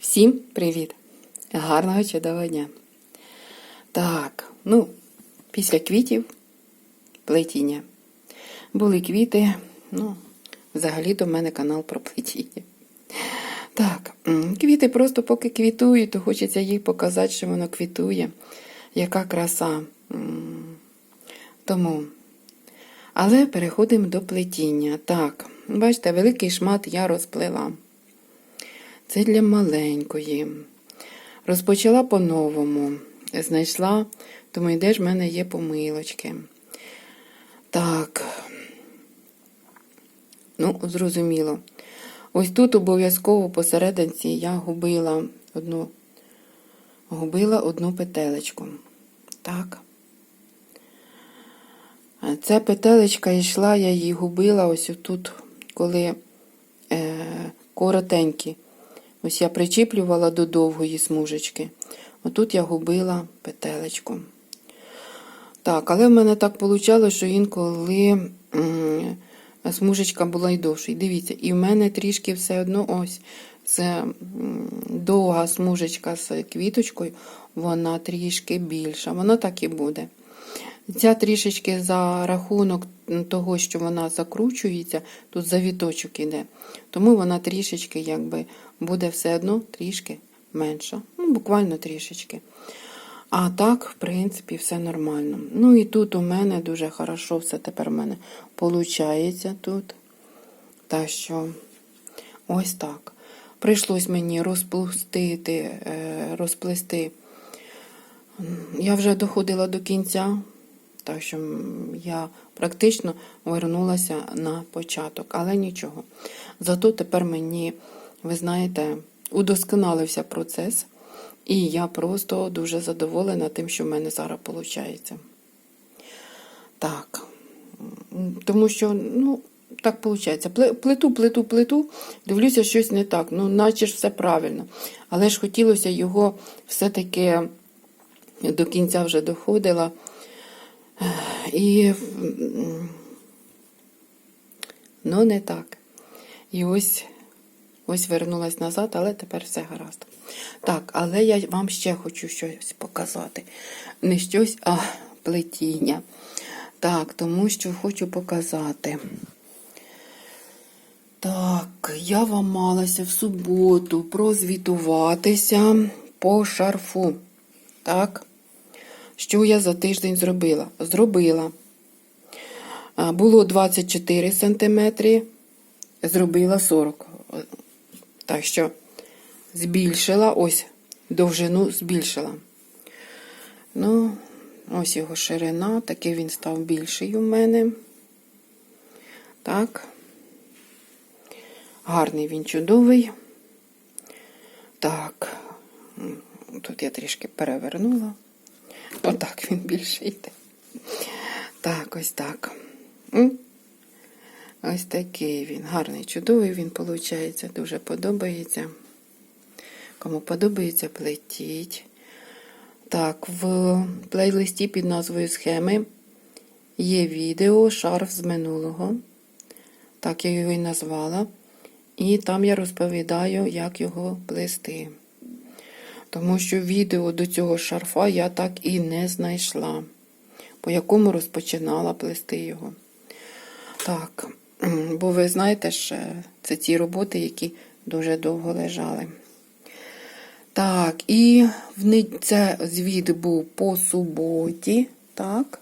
Всім привіт! Гарного чудового дня! Так, ну, після квітів плетіння. Були квіти, ну, взагалі до мене канал про плетіння. Так, квіти просто поки квітують, то хочеться їй показати, що воно квітує. Яка краса. Тому. Але переходимо до плетіння. Так, бачите, великий шмат я розплела. Це для маленької. Розпочала по-новому. Знайшла, думаю, де ж в мене є помилочки. Так. Ну, зрозуміло. Ось тут обов'язково посерединці я губила одну, губила одну петелечку. Так. Ця петелечка йшла, я її губила ось тут, коли е, коротенькі. Ось я причіплювала до довгої смужечки. Отут я губила петелечку. Так, але в мене так вийшло, що інколи смужечка була й довша. Дивіться, і в мене трішки все одно ось це довга смужечка з квіточкою, вона трішки більша. Воно так і буде. Ця трішечки за рахунок того, що вона закручується, тут завіточок іде. Тому вона трішечки якби буде все одно трішки менша. Ну, буквально трішечки. А так, в принципі, все нормально. Ну і тут у мене дуже хорошо все тепер у мене виходить тут. Так що, ось так. Прийшлось мені розпустити, е, розплести. Я вже доходила до кінця, так що я практично вернулася на початок, але нічого. Зато тепер мені, ви знаєте, удосконалився процес, і я просто дуже задоволена тим, що в мене зараз виходить. Так, тому що, ну, так виходить. Плиту, плиту, плиту, дивлюся, щось не так. Ну, наче ж все правильно. Але ж хотілося його все-таки до кінця вже доходила. І ну, не так. І ось ось вернулась назад, але тепер все гаразд. Так, але я вам ще хочу щось показати. Не щось, а плетіння. Так, тому що хочу показати. Так, я вам малася в суботу прозвітуватися по шарфу. Так. Що я за тиждень зробила? Зробила. Було 24 см, зробила 40. Так що збільшила, ось довжину збільшила. Ну, ось його ширина, такий він став більший у мене. Так. Гарний він чудовий. Так, тут я трішки перевернула. Отак він більше йде. Так, ось так. Ось такий він. Гарний, чудовий він, виходить, дуже подобається. Кому подобається, плетіть. Так, в плейлисті під назвою Схеми є відео шарф з минулого. Так, я його і назвала. І там я розповідаю, як його плести. Тому що відео до цього шарфа я так і не знайшла, по якому розпочинала плести його. Так, бо ви знаєте, що це ті роботи, які дуже довго лежали. Так, і це звіт був по суботі. Так,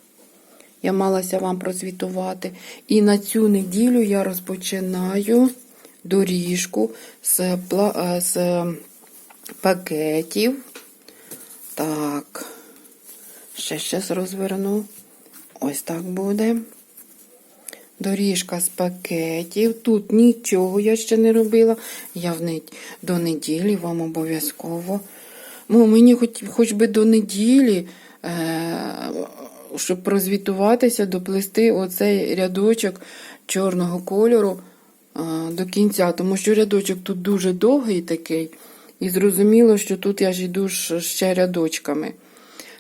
я малася вам прозвітувати. І на цю неділю я розпочинаю доріжку з, з пакетів. Так, ще щось розверну. Ось так буде. Доріжка з пакетів. Тут нічого я ще не робила. Я в нед... до неділі вам обов'язково. Ну, мені хоч хоч би до неділі, е... щоб прозвітуватися, доплести оцей рядочок чорного кольору е... до кінця, тому що рядочок тут дуже довгий такий. І зрозуміло, що тут я ж йду ще рядочками.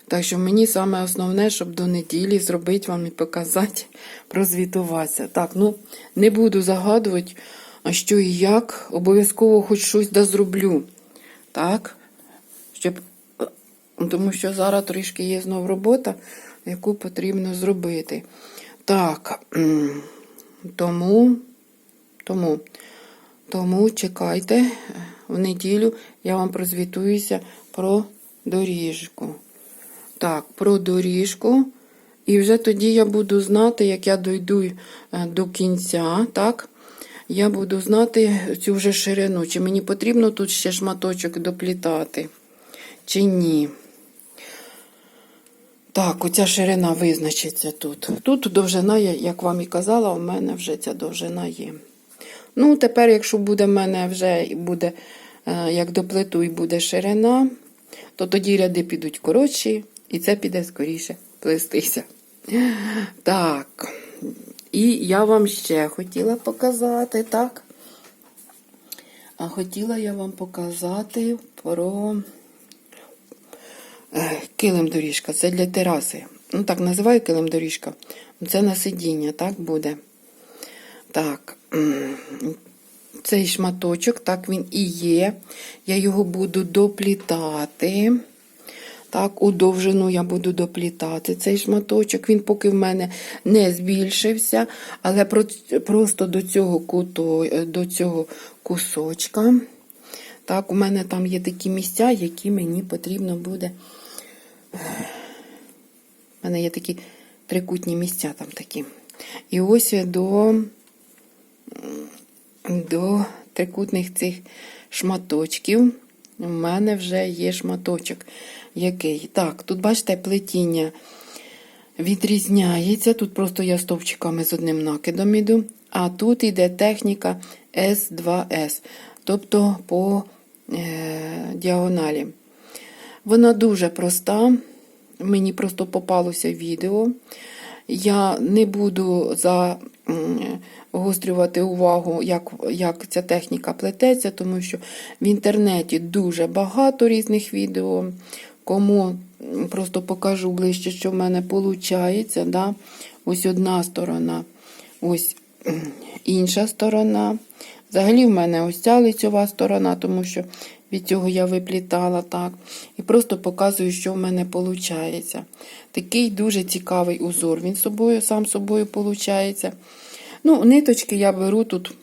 Так що мені саме основне, щоб до неділі зробити вам і показати, прозвітуватися. Так, ну, не буду загадувати, що і як. Обов'язково хоч щось да зроблю. Так? Щоб, тому що зараз трішки є знов робота, яку потрібно зробити. Так, тому, тому, тому чекайте, в неділю я вам прозвітуюся про доріжку. Так, про доріжку. І вже тоді я буду знати, як я дойду е, до кінця, так? Я буду знати цю вже ширину, чи мені потрібно тут ще шматочок доплітати, чи ні. Так, оця ширина визначиться тут. Тут довжина, як вам і казала, у мене вже ця довжина є. Ну, тепер, якщо буде в мене вже буде, е, як доплету і буде ширина, то тоді ряди підуть коротші, і це піде скоріше плестися. Так. І я вам ще хотіла показати, так? А хотіла я вам показати про е, килим доріжка. Це для тераси. Ну, так називаю килим доріжка. Це на сидіння, так буде. Так. Цей шматочок, так він і є. Я його буду доплітати. Так, у довжину я буду доплітати цей шматочок. Він поки в мене не збільшився, але просто до цього куто, до цього кусочка. Так, у мене там є такі місця, які мені потрібно буде. У мене є такі трикутні місця там такі. І ось до, до трикутних цих шматочків. У мене вже є шматочок. Який? Так, тут, бачите, плетіння відрізняється. Тут просто я стовпчиками з одним накидом іду. А тут йде техніка S2S, тобто по е, діагоналі. Вона дуже проста. Мені просто попалося відео. Я не буду загострювати увагу, як, як ця техніка плететься, тому що в інтернеті дуже багато різних відео. Кому просто покажу ближче, що в мене виходить. Да? Ось одна сторона, ось інша сторона. Взагалі в мене ось ця лицьова сторона, тому що від цього я виплітала так. І просто показую, що в мене виходить. Такий дуже цікавий узор. Він собою, сам собою виходить. Ну, ниточки я беру тут,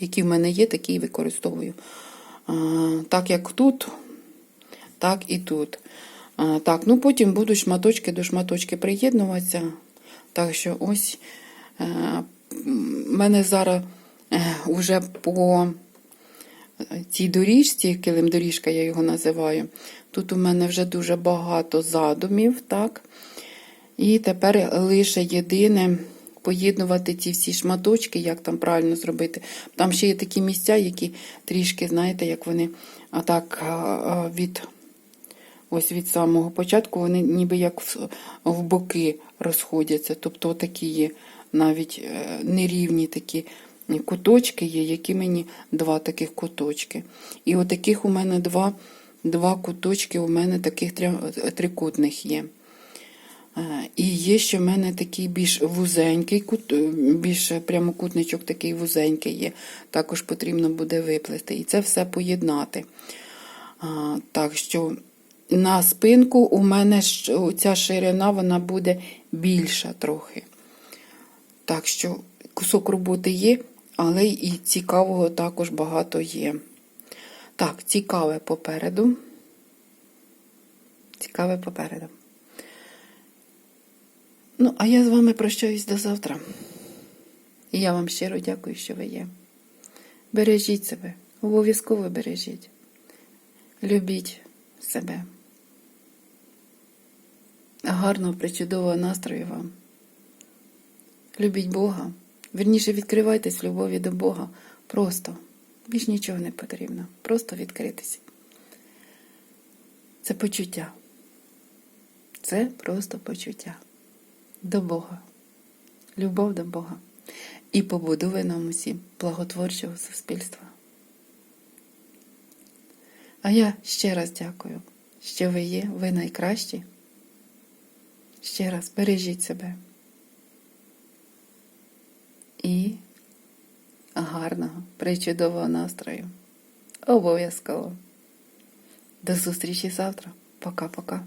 які в мене є, такі використовую. А, так як тут, так і тут. А, так, ну потім будуть шматочки до шматочки приєднуватися. Так що ось е, в мене зараз вже по цій доріжці, килим доріжка, я його називаю. Тут у мене вже дуже багато задумів, так? І тепер лише єдине поєднувати ці всі шматочки, як там правильно зробити. Там ще є такі місця, які трішки, знаєте, як вони а так від. Ось від самого початку вони ніби як в, в боки розходяться. Тобто такі є навіть е, нерівні такі куточки є, які мені два таких куточки. І отаких у мене два два куточки, у мене таких трикутних є. Е, І є ще в мене такий більш вузенький, кут, більш прямокутничок такий вузенький є. Також потрібно буде виплести. І це все поєднати. Так що на спинку у мене ця ширина вона буде більша трохи. Так що кусок роботи є, але і цікавого також багато є. Так, цікаве попереду. Цікаве попереду. Ну, а я з вами прощаюсь до завтра. І я вам щиро дякую, що ви є. Бережіть себе, обов'язково бережіть. Любіть себе. Гарного, причудового настрою вам. Любіть Бога. Вірніше відкривайтесь в любові до Бога. Просто. Більш нічого не потрібно. Просто відкритися. Це почуття. Це просто почуття. До Бога. Любов до Бога. І побудови нам усі благотворчого суспільства. А я ще раз дякую, що ви є, ви найкращі. Ще раз бережіть себе і гарного, причудового настрою. Обов'язково. До зустрічі завтра. Пока-пока.